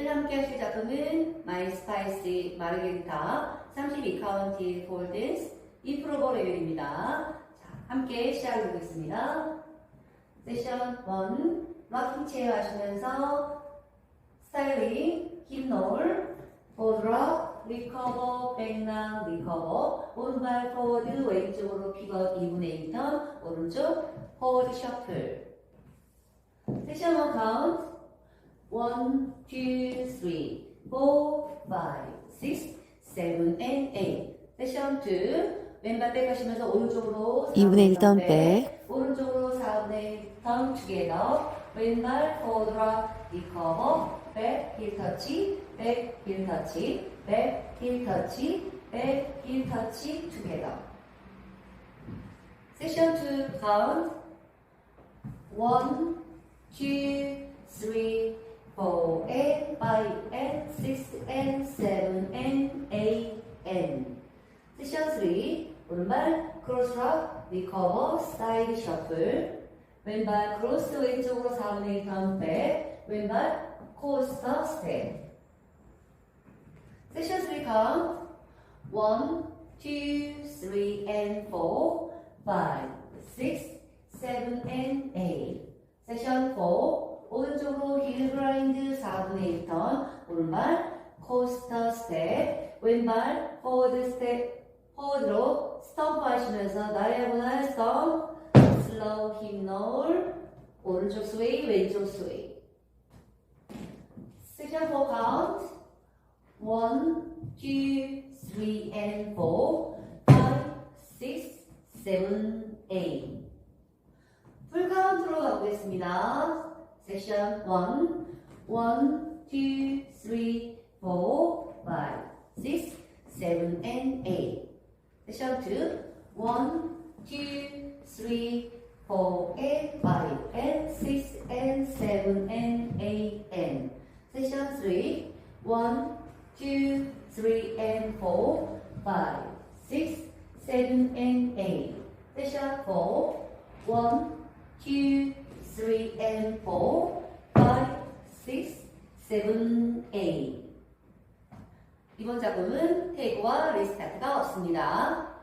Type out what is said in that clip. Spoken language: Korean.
오늘 함께 하실 작품은 마이 스파이시 마르게리타 32카운티 폴든스 인프로버 레벨입니다. 자, 함께 시작해 보겠습니다. 세션 1 락킹 체어 하시면서 스타일링, 힙놀, 보드락, 리커버, 백랑, 리커버 오른발 포워드 왼쪽으로 피벗 2분의 1턴 오른쪽 포워드 셔플 세션 1 카운트 1, 2, 3, 4, 5, 6, 7, and 8 세션 2 왼발 백 하시면서 오른쪽으로 2분의 1턴 백, 백. 오른쪽으로 4분의 1턴 투게더 왼발 포드락 리커버 백, 힐 터치, 백, 힐 터치, 백, 힐 터치, 백, 힐 터치, 투게더. 세션 2 카운트 1, 2, 3, 4, and 5, and 6, and 7, and 8, and. 세션 3 오른발 크로스락, 리커버, 사이드 셔플 왼발 크로스 왼쪽으로 4분의 1턴 백 왼발 코스터 스텝 세션 3 카운트 1, 2, 3 and 4 5, 6, 7 and 8 세션 4 오른쪽으로 힐 그라인드 4분의 1턴 오른발 코스터 스텝 왼발 포워드 스텝 포워드로 스톰프 하시면서 다이아고날 스톰 슬로우 힙놀 오른쪽 스웨이 왼쪽 스웨이 섹션 4 카운트 1, 2, 3 and 4 5, 6, 7, 8 풀 카운트로 가보겠습니다. 섹션 1 1, 2, 3, 4, 5, 6, 7 and 8 세션 2 1, 2, 3, 4 and 5 and 6 and 7 and 8 and 세션 3 1, 2, 3 and 4 5, 6, 7 and 8 세션 4 1, 2, 3 and 4 5, 6, 7, 8 이번 작품은 태그와 리스타트가 없습니다.